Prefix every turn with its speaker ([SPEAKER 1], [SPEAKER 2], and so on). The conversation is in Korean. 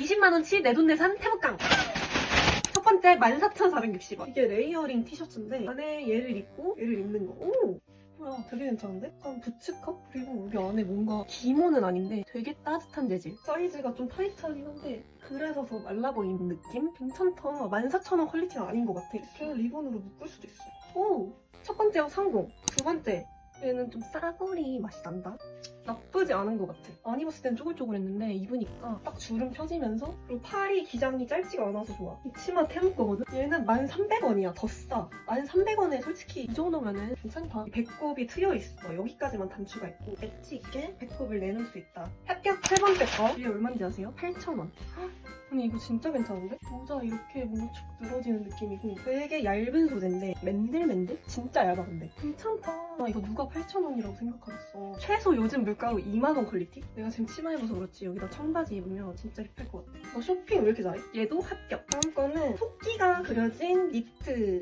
[SPEAKER 1] 20만원치 내 돈 내산 태국강 첫 번째 14,460원 이게 레이어링 티셔츠인데 안에 얘를 입고 얘를 입는 거 오! 뭐야 되게 괜찮은데? 약간 부츠컷? 그리고 여기 안에 뭔가 기모는 아닌데 되게 따뜻한 재질 사이즈가 좀 타이트하긴 한데 그래서 더 말라 보이는 느낌? 괜찮다 14,000원 퀄리티는 아닌 것 같아 이렇게 리본으로 묶을 수도 있어 오! 첫 번째 상공 두 번째 얘는 좀 싸구리 맛이 난다 나쁘지 않은 것 같아. 안 입었을 땐 쪼글쪼글했는데 입으니까 딱 주름 펴지면서 그리고 팔이 기장이 짧지가 않아서 좋아. 이 치마 태국 거거든? 얘는 1,300원이야. 더 싸. 1,300원에 솔직히 이 정도면은 괜찮다. 배꼽이 트여 있어. 여기까지만 단추가 있고 엣지 있게 배꼽을 내놓을 수 있다. 합격 세 번째 거. 이게 얼마인지 아세요? 8,000원. 아니 이거 진짜 괜찮은데? 모자 이렇게 뭔가 축 늘어지는 느낌이고 되게 얇은 소재인데 맨들맨들? 진짜 얇아 근데 괜찮다 아 이거 누가 8,000원이라고 생각하겠어. 최소 요즘 물가로 2만원 퀄리티? 내가 지금 치마 입어서 그렇지. 여기다 청바지 입으면 진짜 힙할 것 같아. 너 쇼핑 왜 이렇게 잘해? 얘도 합격. 다음 거는 토끼가 그려진 니트